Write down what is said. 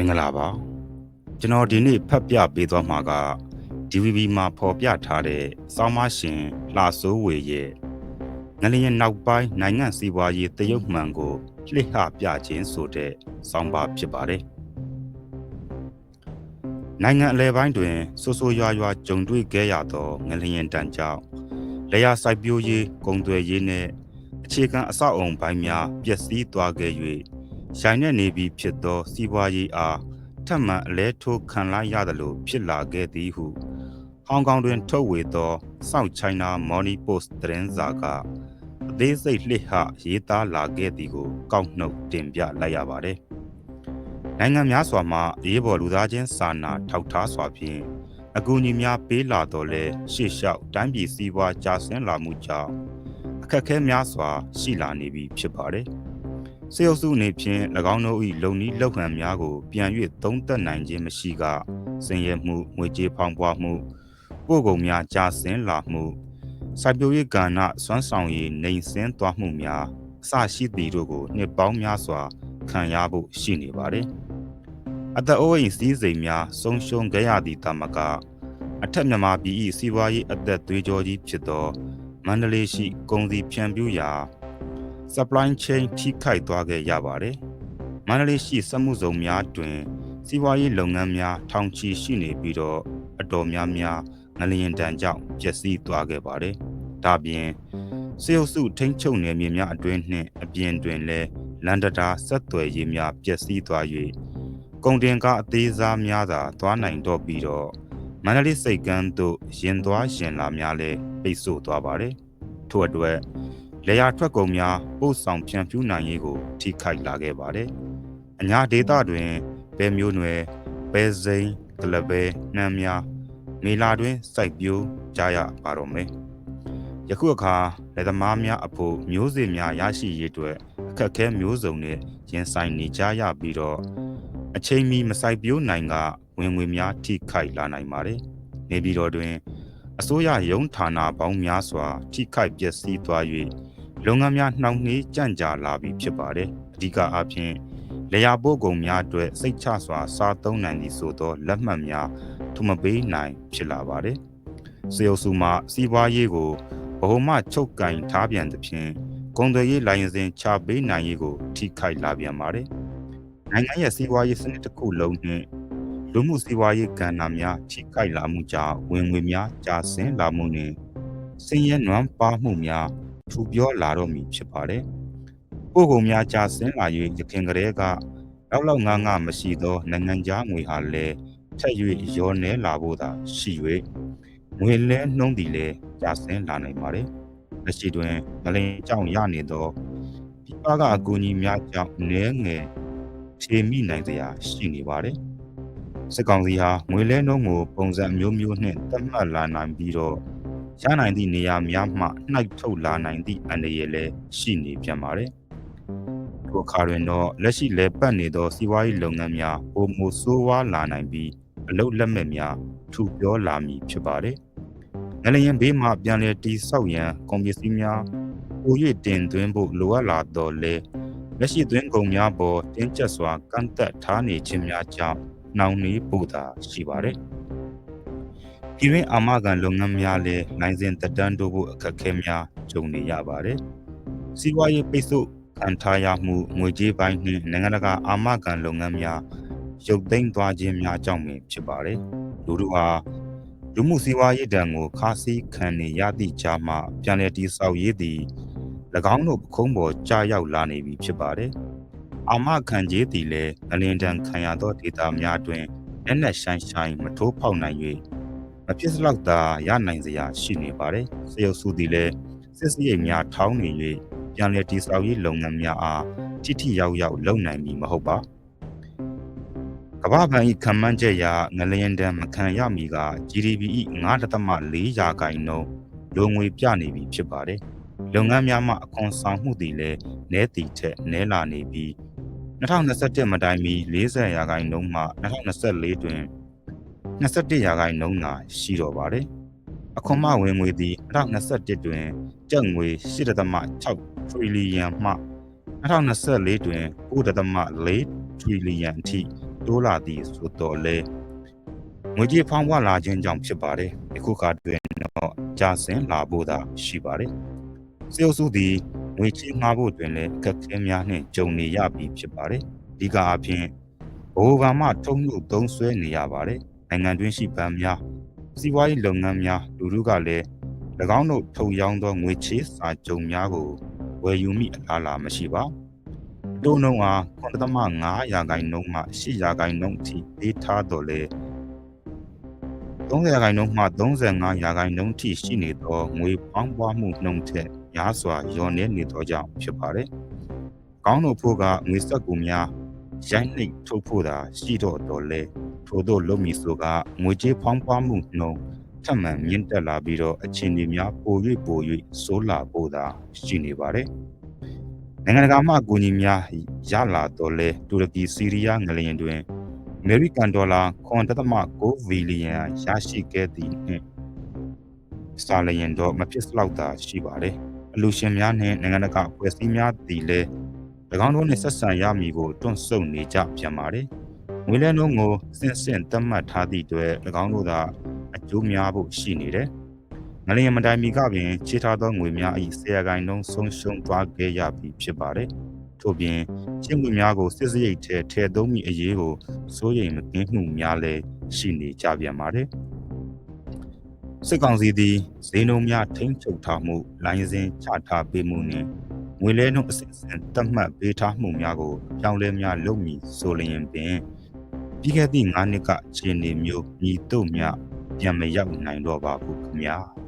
မင်္ဂလာပါကျွန်တော်ဒီနေ့ဖတ်ပြပေးသွားမှာက DVB မှာဖော်ပြထားတဲ့စောင်းမရှင်လှစိုးဝေရဲ့ငလျင်နောက်ပိုင်းနိုင်ငံစီးပွားရေးတရုတ်မှန်ကိုလှစ်ဟပြခြင်းဆိုတဲ့စောင်းပါဖြစ်ပါတယ်နိုင်ငံအလဲပိုင်းတွင်ဆိုးဆိုးရွားရွားကြုံတွေ့ခဲ့ရသောငလျင်တန်ကြောင့်လေယာစိုက်ပျိုးရေးကုန်သွယ်ရေးနှင့်အခြေခံအဆောက်အုံပိုင်းများပျက်စီးသွားခဲ့၍ ရိုင်းနေနေပြီဖြစ်သော စီးပွားရေးအားထပ်မံအလဲထိုးခံလိုက်ရသလိုဖြစ်လာခဲ့သည်ဟုဟောင်ကောင်တွင်ထုတ်ဝေသော South China Morning Post သတင်းစာကအသေးစိတ်လှစ်ဟရေးသားလာခဲ့သည်ကို ကောက်နှုတ်တင်ပြလိုက်ရပါတယ်။နိုင်ငံများစွာမှအရေးပေါ်လူသားချင်းစာနာထောက်ထားစွာဖြင့်အကူအညီများပေးလာတော့လဲရှေ့လျှောက်တိုင်းပြည်စည်းဝါးကြာဆင်းလာမှုကြောင့်အခက်အခဲများစွာရှိလာနေပြီဖြစ်ပါတယ်။ စေအုပ်စုအနေဖြင့်၎င်းတို့၏လုံနီးလောက်ဟန်များကိုပြန်၍သုံးသပ်နိုင်ခြင်းမရှိကဆင်းရဲမှုငွေကြေးဖောင်းပွားမှုပို့ကုန်များကြာဆင်းလာမှုစိုက်ပျိုးရေးကဏ္ဍစွမ်းဆောင်ရည်နှိမ်ဆင်းသွားမှုများအစရှိသည်တို့ကိုနှစ်ပေါင်းများစွာခံရဖို့ရှိနေပါတယ်။အသက်အိုးအိမ်စည်းစိမ်များဆုံးရှုံးခဲ့ရသည့်တမကအထက်မြန်မာပြည်၏စီးပွားရေးအသက်သွေးကြောကြီးဖြစ်သောမန္တလေးရှိကုန်စည်ဖြန့်ဖြူးရာ supply chain ထိခိုက်သွားခဲ့ရပါတယ်။မန္တလေးရှိစက်မှုဇုံများတွင် စီးပွားရေးလုပ်ငန်းများထောင်ချီရှိနေပြီးတော့အတော်များများငလျင်တန်ကြောင့်ပျက်စီးသွားခဲ့ပါတယ်။ဒါပြင်စေအုပ်စုထိန်းချုပ်နယ်မြေများအတွင်းနှင့်အပြင်တွင်လည်းလန်ဒတာဆက်သွယ်ရေးများပျက်စီးသွား၍ကုန်တင်ကားအသေးစားများသာသွားနိုင်တော့ပြီးတော့မန္တလေးစိတ်ကမ်းသို့ရင်သွားရင်လာများလည်းပိတ်ဆို့သွားပါတယ်။ထို့အတွက် လေယာထွက်ကုန်များပို့ဆောင်ဖြန့်ဖြူးနိုင်ရေးကို ထိခိုက်လာခဲ့ပါတယ်။အညာဒေသတွင်ဘဲမျိုးနွယ်ပဲစိမ်းကလပဲနှမ်းများမေလာတွင်စိုက်ပျိုးကြရပါတော့မယ်။ယခုအခါလက်သမားများအဖို့မျိုးစေ့များရရှိရေးအတွက်အခက်အခဲမျိုးစုံနဲ့ရင်ဆိုင်နေကြရပြီးတော့အချိန်မီမစိုက်ပျိုးနိုင်ကဝင်ငွေများထိခိုက်လာနိုင်ပါတယ်။နေပြည်တော်တွင်အစိုးရရုံးဌာနပေါင်းများစွာထိခိုက်ပျက်စီးသွား၍ လုပ်ငန်းများနှောင့်နှေးကြန့်ကြာလာပြီဖြစ်ပါတယ်။အဓိကအားဖြင့်လေယာပို့ကုန်များအတွက်စိတ်ချစွာစားသုံးနိုင်သည်ဆိုသောလက်မှတ်များထမပေးနိုင်ဖြစ်လာပါတယ်။စေအုပ်စုမှစီးပွားရေးကိုဘဟုမှချုပ်ကင်ထားပြန်သဖြင့်ကုန်သွယ်ရေးလိုင်စင်ချပေးနိုင်ရေးကိုထိခိုက်လာပြန်ပါတယ်။နိုင်ငံရဲ့စီးပွားရေးစနစ်တစ်ခုလုံးနှင့်လူမှုစီးပွားရေးကဏ္ဍများထိခိုက်လာမှုကြောင့်ဝင်ငွေများကျဆင်းလာမှုနှင့်ဆင်းရဲနွမ်းပါမှုများ ထူပြောလာတော့မည်ဖြစ်ပါတယ်။ပို့ကုန်များကျဆင်းလာ၍ရခင်ကလေးကလောက်လောက်ငါးငါမရှိသောနိုင်ငံခြားငွေဟာလည်းထက်၍ရောနေလာဖို့သာရှိ၍ငွေလဲနှုံးသည်လည်းကျဆင်းလာနိုင်ပါတယ်။လက်ရှိတွင်ငလင်ကြောင့်ရနေသောဒီပါကအကူအညီများကြောင့်နည်းငယ်ခြေမိနိုင်စရာရှိနေပါတယ်။စစ်ကောင်စီဟာငွေလဲနှုံးကိုပုံစံမျိုးမျိုးနှင့်သတ်မှတ်လာနိုင်ပြီးတော့ ရနိုင်သည့်နေရာများမှနှိုက်ထုတ်လာနိုင်သည့်အနေရလည်းရှိနေပြန်ပါတယ်။ထိုအခါတွင်တော့လက်ရှိလဲပတ်နေသောစီးပွားရေးလုပ်ငန်းများပုံမဆိုးဝါးလာနိုင်ပြီးအလုတ်လက်မဲ့များထူပြောလာမည်ဖြစ်ပါတယ်။ငလျင်ဘေးမှပြန်လည်တိဆောက်ရန်ကွန်ပစ္စည်းများပို၍တင်သွင်းဖို့လိုအပ်လာတော့လေလက်ရှိသွင်းကုန်များပေါ်တင်းကျပ်စွာကန့်သက်ထားနေခြင်းများကြောင့်နှောင့်နှေးပို့တာရှိပါတယ်။ ပြည်တွင်းအာမခံလုပ်ငန်းများလည်းလိုင်စင်တက်တန်းတို့ဖို့အခက်အခဲများကြုံနေရပါတယ်။စီးပွားရေးပိတ်ဆို့ခံထားရမှုငွေကြေးပိုင်းနှင့်နိုင်ငံတကာအာမခံလုပ်ငန်းများရုပ်သိမ်းသွားခြင်းများကြောင့်ပင်ဖြစ်ပါတယ်။လူတို့ဟာလူမှုစီးပွားရေးတံကိုခါးစည်းခံနေရသည့်ကြားမှာပြန်လည်တည်ဆောက်ရေးသည်၎င်းတို့ပခုံးပေါ်ကြာရောက်လာနေပြီဖြစ်ပါတယ်။အာမခံခြင်းသည်လည်းအလင်းတန်ခံရသောဒေတာများတွင်လက်နက်ဆိုင်ဆိုင်မထိုးဖောက်နိုင်၍ မဖြစ်စလောက်သာရနိုင်စရာရှိနေပါတယ်။စေယုပ်စုသည်လည်းစစ်စရိတ်များထောင်းနေ၍ပြန်လည်တည်ဆောက်ရေးလုပ်ငန်းများအားထိထိရောက်ရောက်လုပ်နိုင်မည်မဟုတ်ပါ။ကမ္ဘာ့ဘဏ်၏ခံမှန်းချက်အရငလျင်တန်မခံရမီက GDP ၏9.4ရာခိုင်နှုန်းလုံငွေပြနေပြီဖြစ်ပါတယ်။လုပ်ငန်းများမှအခွန်ဆောင်မှုသည်လည်းနည်းတည်ထက်နည်းလာနေပြီး2021မတိုင်မီ40ရာခိုင်နှုန်းမှ2024တွင် 21ရာခိုင်နှုန်းသာရှိတော့ပါတယ်။အခွန်မဝင်ငွေသည်2021တွင်ကျပ်ငွေ8.6ထရီလီယံမှ2024တွင်9.4ထရီလီယံအထိတိုးလာသည်ဆိုတော့လေငွေကြေးဖောင်းပွားလာခြင်းကြောင့်ဖြစ်ပါတယ်အခုကတွင်တော့ကြာစင်လာဖို့သာရှိပါတယ်စေအုပ်စုသည်ငွေချေးငှားဖို့တွင်လည်းအခက်အခဲများနှင့်ကြုံနေရပြီဖြစ်ပါတယ်အဓိကအဖြစ်ဘိုးကမှထုံးမှုသုံးဆွဲနေရပါတယ် နိုင်ငံတွင်းရှိဗန်များစီးပွားရေးလုပ်ငန်းများလူထုကလည်း၎င်းတို့ထုတ်ရောင်းသောငွေချေးစာချုပ်များကိုဝယ်ယူမိအလားအလာမရှိပါတိုးနှုန်းအား9.5ရာခိုင်နှုန်းမှ10ရာခိုင်နှုန်းအထိပေးထားတော့လေ30ရာခိုင်နှုန်းမှ35ရာခိုင်နှုန်းထိရှိနေသောငွေပေါင်းပွားမှုနှုန်းထက်များစွာလျော့နည်းနေသောကြောင့်ဖြစ်ပါတယ်။ကောင်းတို့ဖို့ကငွေစက်ကူများရိုင်းနှိပ်ထုတ်ဖို့သာရှိတော့တော်လဲ ထို့သောလုံမီဆိုကငွေကြေးဖောင်းပွားမှုနှုန်းထပ်မံမြင့်တက်လာပြီးတော့အခြေအနေများပို၍ပို၍ဆိုးလာဖို့သာရှိနေပါတယ်။နိုင်ငံတကာမှအကူအညီများရလာတော့လဲတူရကီစီးရီးယားငလျင်တွင်အမေရိကန်ဒေါ်လာ9.9ဘီလီယံရရှိခဲ့သည့်နှင့်စာလျင်တော့မဖြစ်စလောက်သာရှိပါတယ်။အလူရှင်များနှင့်နိုင်ငံတကာအဖွဲ့အစည်းများသည်လည်း၎င်းတို့နှင့်ဆက်ဆံရမည်ကိုတွန့်ဆုတ်နေကြပြန်ပါတယ်။ ငွေလဲနှုန်းကိုစင်စင်သတ်မှတ်ထားသည့်အတွက်၎င်းတို့သာအကျိုးများဖို့ရှိနေတယ်။ငလျင်မတိုင်မီကပင်ခြေထားသောငွေများ၏ဆရာကိုင်နှုန်းဆုံးရှုံးသွားခဲ့ရပြီဖြစ်ပါတယ်။ထို့ပြင်ချင်းငွေများကိုစစ်စရိတ်ထဲထည့်သုံးမိအရေးကိုစိုးရိမ်မကင်းမှုများလည်းရှိနေကြပြန်ပါတယ်။စစ်ကောင်စီသည်ဈေးနှုန်းများထိမ့်ချုပ်ထားမှုလိုင်းစဉ်ချထားပေးမှုနှင့်ငွေလဲနှုန်းအစစ်အစင်တတ်မှတ်ပေးထားမှုများကိုပြောင်းလဲများလုပ်မည်ဆိုလျင်ပင် ပြီးခဲ့သည့်9နှစ်ကအခြေအနေမျိုးညီတို့များပြန်မရောက်နိုင်တော့ပါဘူးခင်ဗျာ။